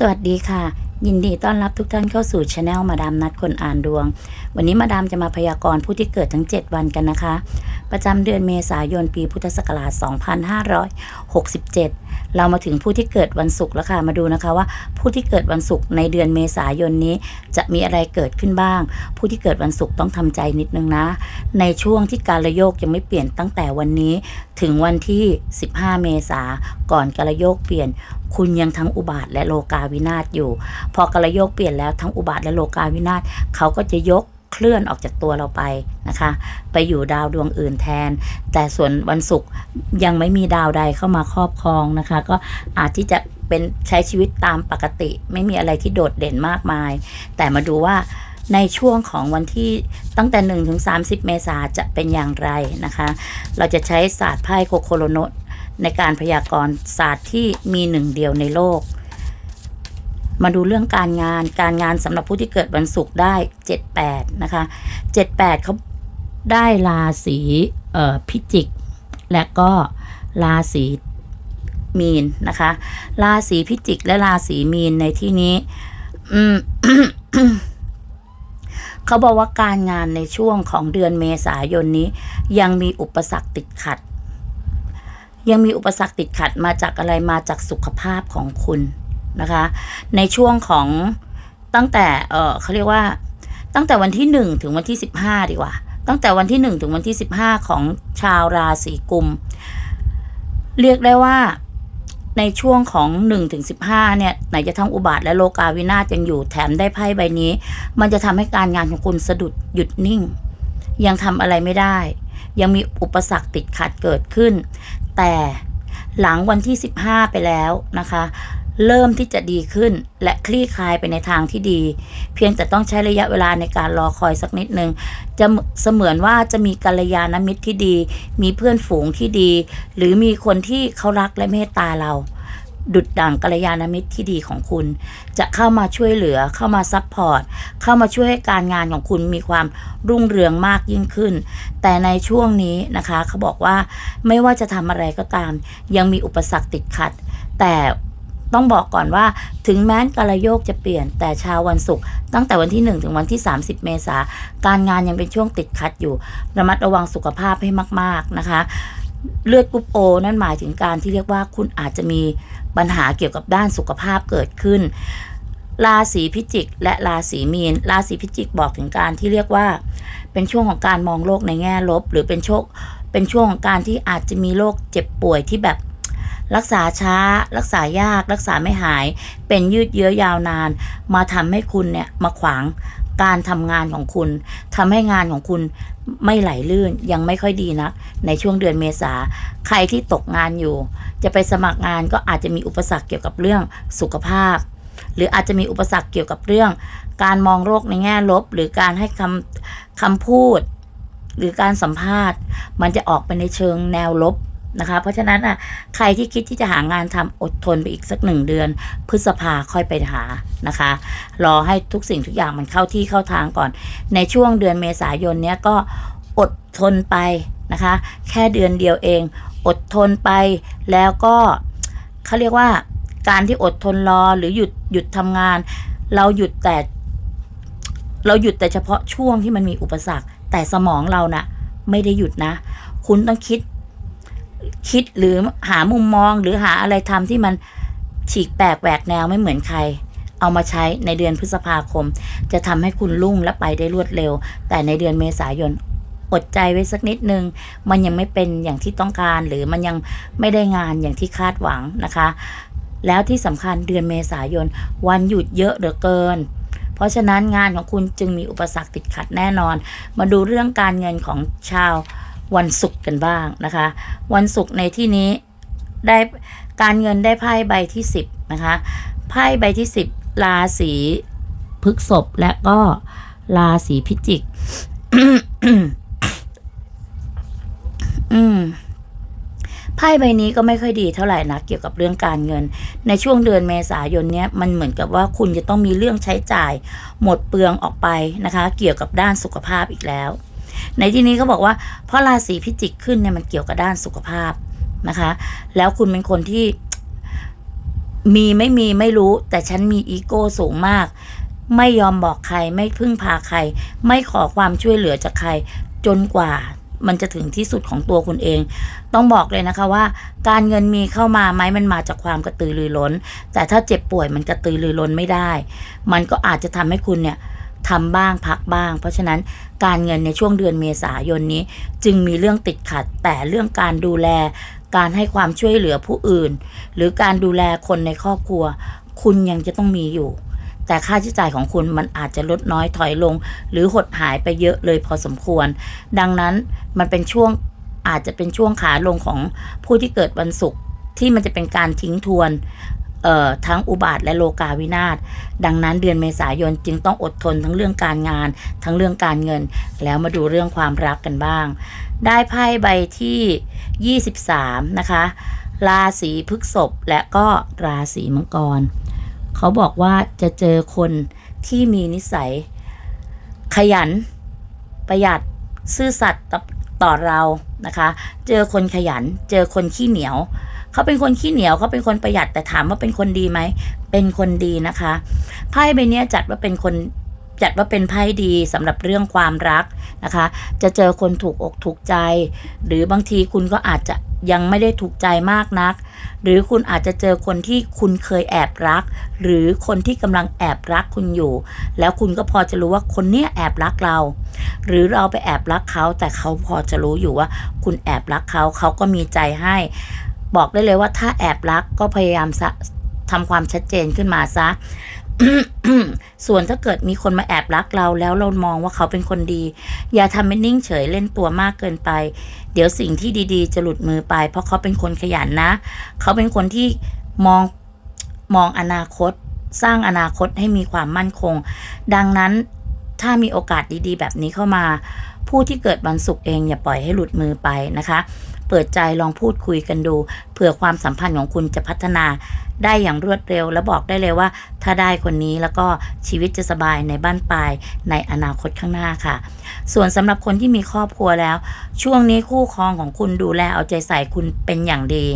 สวัสดีค่ะ ยินดีต้อนรับทุกท่านเข้าสู่ช anel มาดามนัดคนอ่านดวง วันนี้มาดามจะมาพยากรณ์ผู้ที่เกิดทั้ง 7 วันกันนะคะ ประจำเดือนเมษายนปีพุทธศักราช 2567 เรามาถึงผู้ที่เกิดวันศุกร์แล้วค่ะ มาดูนะคะว่าผู้ที่เกิดวันศุกร์ในเดือนเมษายนนี้ จะมีอะไรเกิดขึ้นบ้าง ผู้ที่เกิดวันศุกร์ต้องทำใจนิดนึงนะ ในช่วงที่การระโยกยังไม่เปลี่ยนตั้งแต่วันนี้ ถึงวันที่ 15 เมษาก่อนการระโยกเปลี่ยนคุณยังทั้งอุบาทและโลกาวินาศอยู่ พอกระโยกเปลี่ยนแล้วทั้งอุบาทและโลกาวินาศเขาก็จะยก เคลื่อนออกจากตัวเราไปนะคะ ไปอยู่ดาวดวงอื่นแทน แต่ส่วนวันศุกร์ยังไม่มีดาวใดเข้ามาครอบครองนะคะ ก็อาจที่จะเป็นใช้ชีวิตตามปกติ ไม่มีอะไรที่โดดเด่นมากมาย แต่มาดูว่าในช่วงของวันที่ตั้งแต่ 1 ถึง 30 เมษาจะเป็นอย่างไรนะคะ เราจะใช้ศาสตร์ไพ่โคโคโรโนในการพยากรณ์ศาสตร์ที่มีหนึ่งเดียวในโลก มาดูเรื่องการงาน การงานสำหรับผู้ที่เกิดวันศุกร์ได้ 78 นะคะ 78เขาได้ราศีเอ่อพิจิก และก็ราศีมีนนะคะ ราศีพิจิกและราศีมีนในที่นี้ อืมเขาบอกว่าการงานในช่วงของเดือนเมษายนนี้ ยังมีอุปสรรคติดขัด ยังมีอุปสรรคติดขัดมาจากอะไรมาจากสุขภาพของคุณ นะคะ ในช่วงของตั้งแต่เออเขาเรียกว่าตั้งแต่วันที่หนึ่งถึงวันที่สิบห้าดีกว่า ตั้งแต่วันที่หนึ่งถึงวันที่สิบห้าของชาวราศีกุม เรียกได้ว่าในช่วงของ1นถึงสิเนี่ยไหนจะทั้งอุบาทและโลกาวินาศยังอยู่แถมได้ไพ่ใบนี้ มันจะทำให้การงานของคุณสะดุดหยุดนิ่ง ยังทำอะไรไม่ได้ ยังมีอุปสรรคติดขัดเกิดขึ้น แต่หลังวันที่ 15 ไปแล้วนะคะ เริ่มที่จะดีขึ้น และคลี่คลายไปในทางที่ดี เพียงแต่ต้องใช้ระยะเวลาในการรอคอยสักนิดนึงจะเสมือนว่าจะมีกัลยาณมิตรที่ดี มีเพื่อนฝูงที่ดี หรือมีคนที่เขารักและเมตตาเรา ดุดดั่งกัลยาณมิตรที่ดีของคุณ จะเข้ามาช่วยเหลือเข้ามาซัพพอร์ตเข้ามาช่วยให้การงานของคุณมีความรุ่งเรืองมากยิ่งขึ้น แต่ในช่วงนี้นะคะเขาบอกว่าไม่ว่าจะทำอะไรก็ตาม ยังมีอุปสรรคติดขัด แต่ ต้องบอกก่อนว่าถึงแม้กาลโยกจะเปลี่ยนแต่ชาววันศุกร์ตั้งแต่วันที่ 1 ถึงวันที่ 30 เมษาการงานยังเป็นช่วงติดขัดอยู่ ระมัดระวังสุขภาพให้มาก ๆนะคะ เลือดกรุ๊ปโอนั่นหมายถึงการที่เรียกว่าคุณอาจจะมีปัญหาเกี่ยวกับด้านสุขภาพเกิดขึ้น ราศีพิจิก และราศีมีน ราศีพิจิกบอกถึงการที่เรียกว่า เป็นช่วงของการมองโลกในแง่ลบ หรือเป็นโช่วงเป็นช่วงของการที่อาจจะมีโรคเจ็บป่วยที่แบบ รักษาช้า รักษายาก รักษาไม่หาย เป็นยืดเยื้อยาวนาน มาทำให้คุณเนี่ยมาขวางการทำงานของคุณทำให้งานของคุณไม่ไหลลื่นยังไม่ค่อยดีนักในช่วงเดือนเมษาใครที่ตกงานอยู่ จะไปสมัครงานก็อาจจะมีอุปสรรคเกี่ยวกับเรื่องสุขภาพ หรืออาจจะมีอุปสรรคเกี่ยวกับเรื่อง การมองโลกในแง่ลบ หรือการให้คำคำพูด หรือการสัมภาษณ์ มันจะออกไปในเชิงแนวลบ นะคะ เพราะฉะนั้นอะใครที่คิดที่จะหางานทำอดทนไปอีกสักหนึ่งเดือน พฤษภาค่อยไปหานะคะ รอให้ทุกสิ่งทุกอย่างมันเข้าที่เข้าทางก่อน ในช่วงเดือนเมษายนเนี้ยก็อดทนไปนะคะ แค่เดือนเดียวเอง อดทนไปแล้วก็เขาเรียกว่าการที่อดทนรอหรือหยุดหยุดทำงาน เราหยุดแต่ เราหยุดแต่เฉพาะช่วงที่มันมีอุปสรรค แต่สมองเรานะ่ะ ไม่ได้หยุดนะ คุณต้องคิด คิดหรือหามุมมองหรือหาอะไรทำที่มันฉีกแปลกแหวกแนวไม่เหมือนใคร เอามาใช้ในเดือนพฤษภาคม จะทำให้คุณรุ่งและไปได้รวดเร็ว แต่ในเดือนเมษายนอดใจไว้สักนิดนึง มันยังไม่เป็นอย่างที่ต้องการ หรือมันยังไม่ได้งานอย่างที่คาดหวังนะคะ แล้วที่สำคัญเดือนเมษายน วันหยุดเยอะเหลือเกิน เพราะฉะนั้นงานของคุณจึงมีอุปสรรคติดขัดแน่นอน มาดูเรื่องการเงินของชาว วันศุกร์กันบ้างนะคะ วันศุกร์ในที่นี้ได้การเงินได้ไพ่ใบที่ 10 นะคะไพ่ใบที่ 10 ราศีพฤกษภและก็ราศีพิจิกอืมไพ่ใบนี้ก็ไม่ค่อยดีเท่าไหร่นะเกี่ยวกับเรื่องการเงิน ในช่วงเดือนเมษายนเนี้ยมันเหมือนกับว่าคุณจะต้องมีเรื่องใช้จ่ายหมดเปลืองออกไปนะคะ เกี่ยวกับด้านสุขภาพอีกแล้ว ในที่นี้เขาบอกว่าเพราะราศีพิจิกขึ้นเนี่ยมันเกี่ยวกับด้านสุขภาพนะคะ แล้วคุณเป็นคนที่มีไม่มีไม่รู้ แต่ฉันมีอีโก้สูงมาก ไม่ยอมบอกใครไม่พึ่งพาใคร ไม่ขอความช่วยเหลือจากใครจนกว่ามันจะถึงที่สุดของตัวคุณเอง ต้องบอกเลยนะคะว่า การเงินมีเข้ามาไหมมันมาจากความกระตือรือร้น แต่ถ้าเจ็บป่วยมันกระตือรือร้นไม่ได้ มันก็อาจจะทำให้คุณเนี่ย ทำบ้างพักบ้าง เพราะฉะนั้นการเงินในช่วงเดือนเมษายนนี้ จึงมีเรื่องติดขัด แต่เรื่องการดูแล การให้ความช่วยเหลือผู้อื่น หรือการดูแลคนในครอบครัว คุณยังจะต้องมีอยู่แต่ค่าใช้จ่ายของคุณมันอาจจะลดน้อยถอยลง หรือหดหายไปเยอะเลยพอสมควร ดังนั้นมันเป็นช่วงอาจจะเป็นช่วงขาลงของผู้ที่เกิดวันศุกร์ที่มันจะเป็นการทิ้งทวน ทั้งอุบาทและโลกาวินาศดังนั้นเดือนเมษายนจึงต้องอดทนทั้งเรื่องการงาน ทั้งเรื่องการเงิน แล้วมาดูเรื่องความรักกันบ้าง ได้ไพ่ใบที่ 23 นะคะ ราศีพฤษภและก็ราศีมังกร เขาบอกว่าจะเจอคนที่มีนิสัย ขยัน ประหยัดซื่อสัตย์ต่อเรานะคะ เจอคนขยัน เจอคนขี้เหนียว เขาเป็นคนขี้เหนียวเขาเป็นคนประหยัดแต่ถามว่าเป็นคนดีไหม เป็นคนดีนะคะไพ่ใบเนี้ยจัดว่าเป็นคนจัดว่าเป็นไพ่ดีสำหรับเรื่องความรักนะคะ จะเจอคนถูกอกถูกใจ หรือบางทีคุณก็อาจจะยังไม่ได้ถูกใจมากนัก หรือคุณอาจจะเจอคนที่คุณเคยแอบรัก หรือคนที่กำลังแอบรักคุณอยู่ แล้วคุณก็พอจะรู้ว่าคนเนี้ยแอบรักเรา หรือเราไปแอบรักเขาแต่เขาพอจะรู้อยู่ว่า คุณแอบรักเขาเขาก็มีใจให้ บอกได้เลยว่าถ้าแอบรักก็พยายามทำความชัดเจนขึ้นมาซะส่วนถ้าเกิดมีคนมาแอบรักเราแล้วเรามองว่าเขาเป็นคนดี อย่าทำเป็นนิ่งเฉยเล่นตัวมากเกินไป เดี๋ยวสิ่งที่ดีๆ จะหลุดมือไป เพราะเขาเป็นคนขยันนะ เขาเป็นคนที่มองมองอนาคต สร้างอนาคตให้มีความมั่นคง ดังนั้นถ้ามีโอกาสดีๆ แบบนี้เข้ามา ผู้ที่เกิดวันศุกร์เองอย่าปล่อยให้หลุดมือไปนะคะ เปิดใจลองพูดคุยกันดู เผื่อความสัมพันธ์ของคุณจะพัฒนาได้อย่างรวดเร็ว และบอกได้เลยว่า ถ้าได้คนนี้แล้วก็ชีวิตจะสบายในบ้านปลายในอนาคตข้างหน้าค่ะ ส่วนสำหรับคนที่มีครอบครัวแล้ว ช่วงนี้คู่ครองของคุณดูแลเอาใจใส่คุณเป็นอย่างดี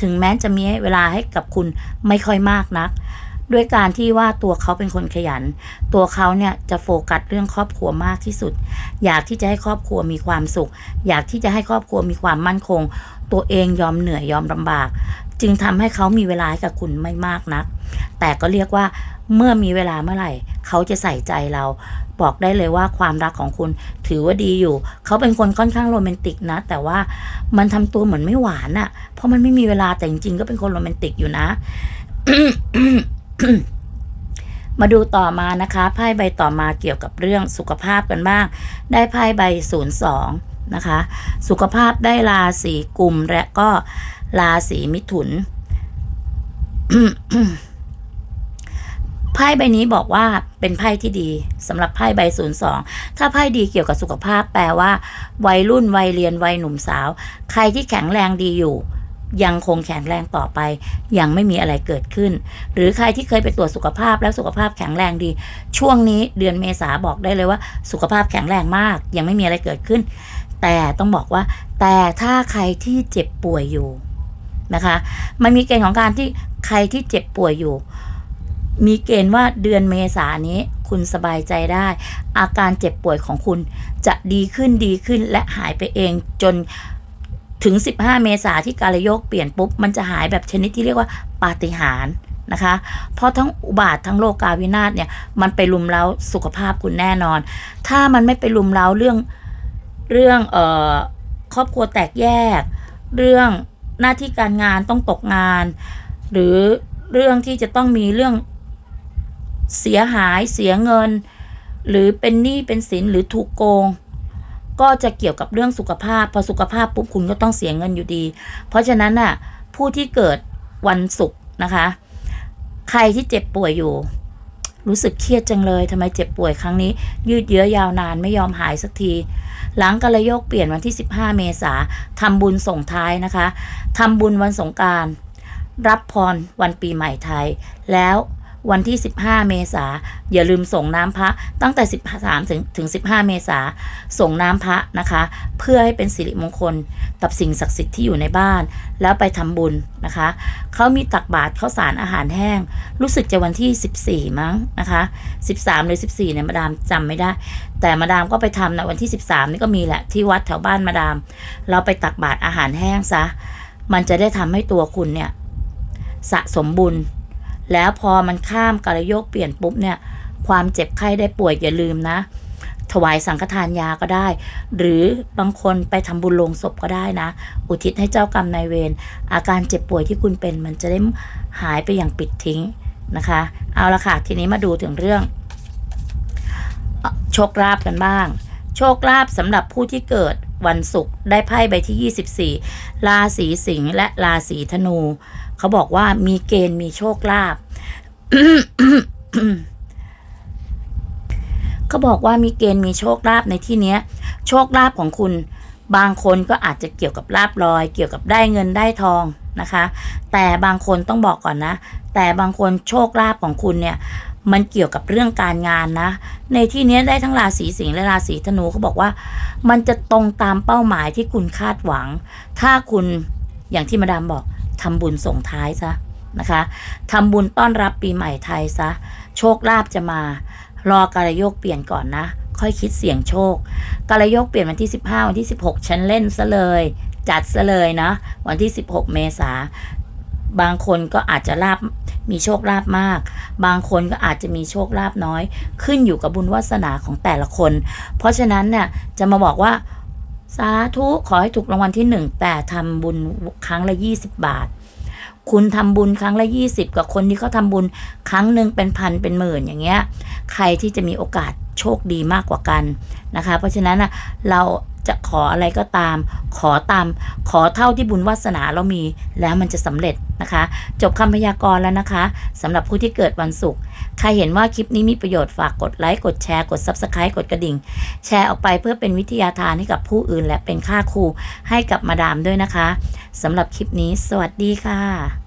ถึงแม้จะมีเวลาให้กับคุณไม่ค่อยมากนัก ด้วยการที่ว่าตัวเขาเป็นคนขยัน ตัวเขาเนี่ยจะโฟกัสเรื่องครอบครัวมากที่สุด อยากที่จะให้ครอบครัวมีความสุข อยากที่จะให้ครอบครัวมีความมั่นคง ตัวเองยอมเหนื่อยยอมลำบาก จึงทำให้เขามีเวลาให้กับคุณไม่มากนัก แต่ก็เรียกว่าเมื่อมีเวลาเมื่อไหร่ เขาจะใส่ใจเรา บอกได้เลยว่าความรักของคุณถือว่าดีอยู่ เขาเป็นคนค่อนข้างโรแมนติกนะ แต่ว่ามันทำตัวเหมือนไม่หวานอะ่ะ เพราะมันไม่มีเวลาแต่จริงๆก็เป็นคนโรแมนติกอยู่นะ มาดูต่อมานะคะไพ่ใบต่อมาเกี่ยวกับเรื่องสุขภาพกันบ้าง ได้ไพ่ใบศูนย์สองนะคะ สุขภาพได้ราศีกุมและก็ราศีมิถุนไพ่ใบนี้บอกว่าเป็นไพ่ที่ดีสำหรับไพ่ใบศูนย์สองถ้าไพ่ดีเกี่ยวกับสุขภาพแปลว่า วัยรุ่นวัยเรียนวัยหนุ่มสาว ใครที่แข็งแรงดีอยู่ ยังคงแข็งแรงต่อไป ยังไม่มีอะไรเกิดขึ้น หรือใครที่เคยไปตรวจสุขภาพแล้วสุขภาพแข็งแรงดี ช่วงนี้เดือนเมษาบอกได้เลยว่า สุขภาพแข็งแรงมาก ยังไม่มีอะไรเกิดขึ้น แต่ต้องบอกว่า แต่ถ้าใครที่เจ็บป่วยอยู่นะคะ มันมีเกณฑ์ของการที่ใครที่เจ็บป่วยอยู่ มีเกณฑ์ว่าเดือนเมษานี้คุณสบายใจได้ อาการเจ็บป่วยของคุณจะดีขึ้นดีขึ้นและหายไปเองจน ถึง 15 เมษาที่การโยกเปลี่ยนปุ๊บ มันจะหายแบบชนิดที่เรียกว่าปาฏิหาริย์นะคะ เพราะทั้งอุบาททั้งโลกาวินาศเนี่ย มันไปลุมเล้าสุขภาพคุณแน่นอน ถ้ามันไม่ไปลุมเล้าเรื่องเรื่องเอ่อครอบครัวแตกแยก เรื่องหน้าที่การงานต้องตกงาน หรือเรื่องที่จะต้องมีเรื่องเสียหายเสียเงิน หรือเป็นหนี้เป็นสินหรือถูกโกง ก็จะเกี่ยวกับเรื่องสุขภาพ พอสุขภาพปุ๊บคุณก็ต้องเสียเงินอยู่ดี เพราะฉะนั้นน่ะผู้ที่เกิดวันศุกร์นะคะ ใครที่เจ็บป่วยอยู่ รู้สึกเครียดจังเลยทำไมเจ็บป่วยครั้งนี้ ยืดเยื้อยาวนานไม่ยอมหายสักทีหลังกระโยกเปลี่ยนวันที่ 15 เมษาทำบุญส่งท้ายนะคะทำบุญวันสงการ รับพรวันปีใหม่ไทย แล้ว วันที่ 15 เมษาอย่าลืมส่งน้ำพระตั้งแต่ 13 ถึงถึง 15 เมษาส่งน้ำพระนะคะ เพื่อให้เป็นสิริมงคลกับสิ่งศักดิ์สิทธิ์ที่อยู่ในบ้าน แล้วไปทำบุญนะคะเขามีตักบาตรข้าวสารอาหารแห้ง รู้สึกจะวันที่ 14 มั้งนะคะ 13 หรือ 14 เนี่ยมาดามจำไม่ได้ แต่มาดามก็ไปทำนะวันที่ 13 นี่ก็มีแหละที่วัดแถวบ้านมาดาม เราไปตักบาตรอาหารแห้งซะมันจะได้ทำให้ตัวคุณเนี่ยสะสมบุญ แล้วพอมันข้ามกาลโยกเปลี่ยนปุ๊บเนี่ย ความเจ็บไข้ได้ป่วยอย่าลืมนะ ถวายสังฆทานยาก็ได้ หรือบางคนไปทำบุญลงศพก็ได้นะ อุทิศให้เจ้ากรรมนายเวรอาการเจ็บป่วยที่คุณเป็น มันจะได้หายไปอย่างปิดทิ้งนะคะ เอาละค่ะ ทีนี้มาดูถึงเรื่อง โชคลาภกันบ้าง โชคลาภสำหรับผู้ที่เกิดวันศุกร์ได้ไพ่ใบที่ 24 ราศีสิงห์และราศีธนู เขาบอกว่ามีเกณฑ์มีโชคลาภเขาบอกว่ามีเกณฑ์มีโชคลาภในที่เนี้ย โชคลาภของคุณ บางคนก็อาจจะเกี่ยวกับลาบลอย เกี่ยวกับได้เงินได้ทองนะคะ แต่บางคนต้องบอกก่อนนะ แต่บางคนโชคลาภของคุณเนี่ย มันเกี่ยวกับเรื่องการงานนะ ในที่นี้ได้ทั้งราศีสิงห์และราศีธนูเขาบอกว่า มันจะตรงตามเป้าหมายที่คุณคาดหวัง ถ้าคุณอย่างที่มาดามบอก ทำบุญส่งท้ายซะนะคะทำบุญต้อนรับปีใหม่ไทยซะ โชคลาภจะมา รอกาลโยกเปลี่ยนก่อนนะ ค่อยคิดเสี่ยงโชคกาลโยกเปลี่ยนวันที่ 15 วันที่ 16 ฉันเล่นซะเลย จัดซะเลยนะ วันที่ 16 เมษาบางคนก็อาจจะลาบมีโชคลาภมาก บางคนก็อาจจะมีโชคลาภน้อย ขึ้นอยู่กับบุญวาสนาของแต่ละคน เพราะฉะนั้นเนี่ยจะมาบอกว่า สาธุขอให้ถูกรางวัลที่หนึ่งแต่ทำบุญครั้งละยี่สิบบาท คุณทำบุญครั้งละยี่สิบกับคนที่เขาทำบุญครั้งหนึ่งเป็นพันเป็นหมื่นอย่างเงี้ย ใครที่จะมีโอกาสโชคดีมากกว่ากันนะคะ เพราะฉะนั้นนะเรา จะขออะไรก็ตาม ขอตาม ขอเท่าที่บุญวาสนาเรามีแล้วมันจะสำเร็จนะคะ จบคำพยากรณ์แล้วนะคะสำหรับผู้ที่เกิดวันศุกร์ใครเห็นว่าคลิปนี้มีประโยชน์ฝากกดไลค์กดแชร์กด Subscribe กดกระดิ่ง แชร์ออกไปเพื่อเป็นวิทยาทานให้กับผู้อื่น และเป็นค่าครูให้กับมาดามด้วยนะคะสำหรับคลิปนี้ สวัสดีค่ะ